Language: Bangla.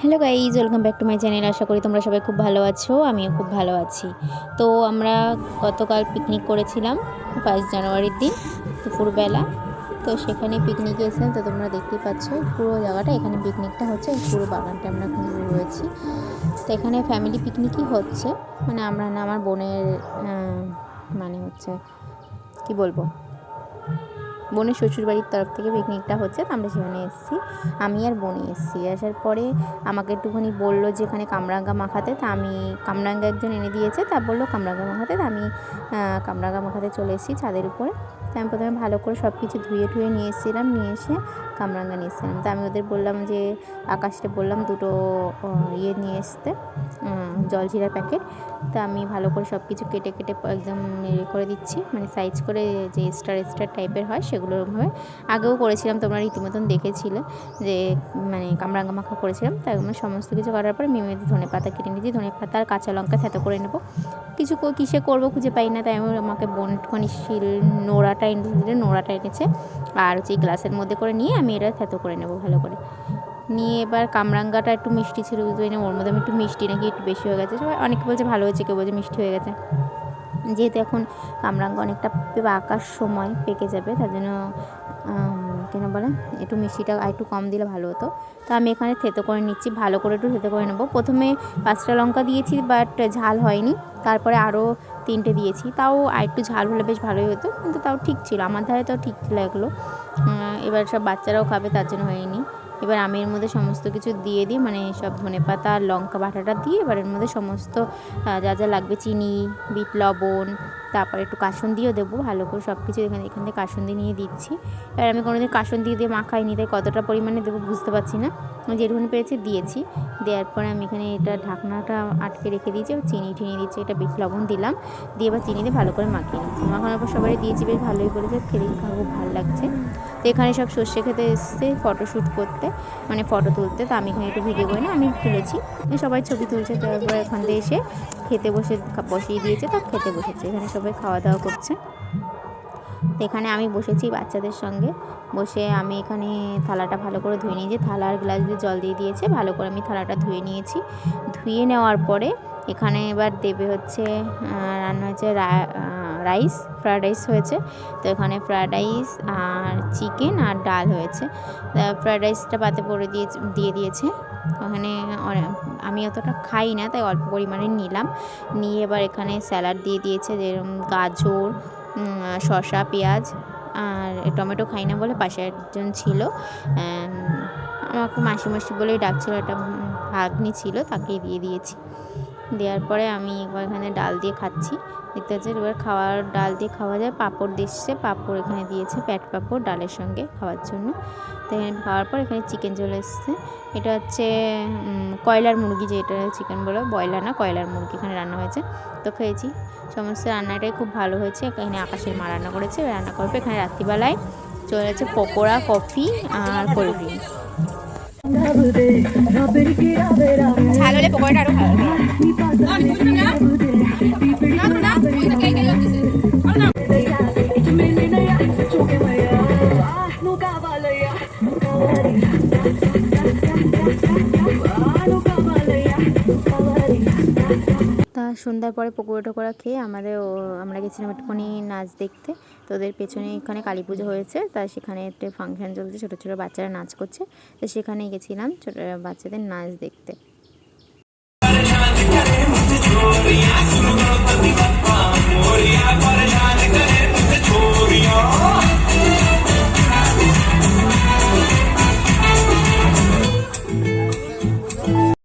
Hello guys welcome back to my channel আশা করি তোমরা সবাই খুব ভালো আছো, আমিও খুব ভালো আছি। তো আমরা গতকাল পিকনিক করেছিলাম ফার্স্ট জানুয়ারির দিন, দুপুরবেলা। তো সেখানে পিকনিকে এসেছিলাম, তো তোমরা দেখতেই পাচ্ছ, পুরো জায়গাটা, এখানে পিকনিকটা হচ্ছে পুরো বাগানটা আমরা কিন্তু রয়েছি। তো এখানে ফ্যামিলি পিকনিকই হচ্ছে মানে আমরা না, আমার বোনের মানে হচ্ছে, কি বলব? বোনের শ্বশুরবাড়ির তরফ থেকে পিকনিকটা হচ্ছে, তো আমরা সেখানে এসেছি। আমি আর বোনই এসেছি। আসার পরে আমাকে একটুখানি বলল যে এখানে কামরাঙ্গা মাখাতে, তা আমি কামরাঙ্গা একজন এনে দিয়েছে, তা বলল কামরাঙ্গা মাখাতে, তা আমি কামরাঙ্গা মাখাতে চলে এসেছি ছাদের উপরে। তা আমি প্রথমে ভালো করে সব কিছু ধুয়ে ধুয়ে নিয়ে এসেছিলাম, নিয়ে এসে কামরাঙ্গা নিয়ে এসেছিলাম। তা আমি ওদের বললাম যে, আকাশটা বললাম দুটো ইয়ে নিয়ে আসতে জলজিরার প্যাকেট তা আমি ভালো করে সব কিছু কেটে কেটে একদম ইয়ে করে দিচ্ছি। মানে সাইজ করে যে স্টার স্টার টাইপের হয় সেগুলো ওরকমভাবে আগেও করেছিলাম, তোমরা রীতিমতন দেখেছিলে যে মানে কামরাঙ্গা মাখা করেছিলাম। তাই আমরা সমস্ত কিছু করার পরে মিমিতে ধনে পাতা কেটে নিয়েছি। ধনে পাতা আর কাঁচা লঙ্কা থেতো করে নেব। কিছু কিসে করব খুঁজে পাই না, তাই আমি আমাকে বোন একটুখানি শিল নোড়াটা এনে নোড়াটা এনেছে। আর হচ্ছে গ্লাসের মধ্যে করে নিয়ে আমি এটা থেতো করে নেব ভালো করে। নিয়ে এবার কামরাঙ্গাটা একটু মিষ্টি ছিল, বুঝতে পারি না ওর মধ্যে আমি একটু মিষ্টি নাকি একটু বেশি হয়ে গেছে। সবাই অনেকে বলছে ভালো হয়েছে, কেউ বলছে মিষ্টি হয়ে গেছে। যেহেতু এখন কামরাঙ্গা অনেকটা পাকার সময় পেকে যাবে, তার জন্য কেন বলে, একটু মিষ্টিটা একটু কম দিলে ভালো হতো। তো আমি এখানে থেতো করে নিচ্ছি, ভালো করে একটু থেতো করে নেব। প্রথমে পাঁচটা লঙ্কা দিয়েছি, বাট ঝাল হয়নি। তারপরে আরও তিনটে দিয়েছি। তাও আর একটু ঝাল হলে বেশ ভালোই হতো, কিন্তু তাও ঠিক ছিল। আমার ধারে তো ঠিক লাগল। এবার সব বাচ্চারাও খাবে, তার জন্য হয়নি। এবার আমি এর মধ্যে সমস্ত কিছু দিয়ে দিই মানে সব ধনে পাতা আর লঙ্কা বাটাটা দিয়ে এবার এর মধ্যে সমস্ত যা যা লাগবে, চিনি, বিট লবণ, তারপরে একটু কাসন দিয়েও দেবো, ভালো করে সব কিছু এখানে, এখান থেকে কাসন দিয়ে নিয়ে দিচ্ছি। এবার আমি কোনোদিন কাসন দিয়ে দিয়ে মাখাইনি, তাই কতটা পরিমাণে দেবো বুঝতে পারছি না। যেটুকুনি পেরেছি দিয়েছি। দেওয়ার পরে আমি এখানে এটা ঢাকনাটা আটকে রেখে দিয়েছি, এবার চিনি টিনি দিচ্ছি, এটা বিট লবণ দিলাম। দিয়ে এবার চিনি দিয়ে ভালো করে মাখিয়ে নিচ্ছি। মাখানোর পর সবাই দিয়েছি, বেশ ভালোই করেছে, খেতে খুব ভালো লাগছে। তো এখানে সব সর্ষে খেতে এসছে ফটোশ্যুট করতে মানে ফটো তুলতে, তো আমি এখানে একটু ভিডিও করি না আমি তুলেছি। সবাই ছবি তুলছে, তারপর এখান থেকে এসে খেতে বসে, বসিয়ে দিয়েছে, তা খেতে বসেছে, এখানে সবাই খাওয়া দাওয়া করছে। তো এখানে আমি বসেছি বাচ্চাদের সঙ্গে। বসে আমি এখানে থালাটা ভালো করে ধুয়ে নিয়েছি। থালা আর গ্লাস দিয়ে জল দিয়ে দিয়েছে। ভালো করে আমি থালাটা ধুয়ে নিয়েছি। ধুয়ে নেওয়ার পরে এখানে এবার দেবে হচ্ছে রান্না হয়েছে রাইস, ফ্রায়েড রাইস হয়েছে। তো এখানে ফ্রায়েড রাইস আর চিকেন আর ডাল হয়েছে। ফ্রায়েড রাইসটা পাতে পরে দিয়ে দিয়ে দিয়েছে। ওখানে আমি অতটা খাই না, তাই অল্প পরিমাণে নিলাম। নিয়ে এবার এখানে স্যালাড দিয়ে দিয়েছে যেরকম গাজর শসা, পেঁয়াজ আর টমেটো খাই না বলে পাশে একজন ছিল। আমাকে মাসি মাসি বলেই ডাকছিল, একটা ভাগ্নি ছিল তাকে দিয়ে দিয়েছি। দেওয়ার পরে আমি এখানে ডাল দিয়ে খাচ্ছি। দেখতে পাচ্ছি এবার খাওয়ার, ডাল দিয়ে খাওয়া যায়। পাঁপড় দিচ্ছে পাঁপড় এখানে দিয়েছে প্যাট পাঁপড় ডালের সঙ্গে খাওয়ার জন্য। তো এখানে খাওয়ার পর এখানে চিকেন চলে এসছে। এটা হচ্ছে কয়লার মুরগি যেটা চিকেন বলো, ব্রয়লার না, কয়লার মুরগি এখানে রান্না হয়েছে। তো খেয়েছি। সমস্ত রান্নাটাই খুব ভালো হয়েছে। এখানে আকাশের মা রান্না করেছে। রান্না করবে এখানে রাত্রিবেলায়। চলে যাচ্ছে পকোড়া, কফি আর কোল্ড ড্রিঙ্কস। পকোড়াটা ভালো তা সন্ধ্যার পরে পকোড়া টকোড়া খেয়ে আমাদের ও- আমরা গেছিলাম একটুখানি নাচ দেখতে। তো ওদের পেছনে এখানে কালী পুজো হয়েছে। তা সেখানে একটা ফাংশন চলছে। ছোটো ছোটো বাচ্চারা নাচ করছে। তো সেখানে গেছিলাম ছোটো বাচ্চাদের নাচ দেখতে। we.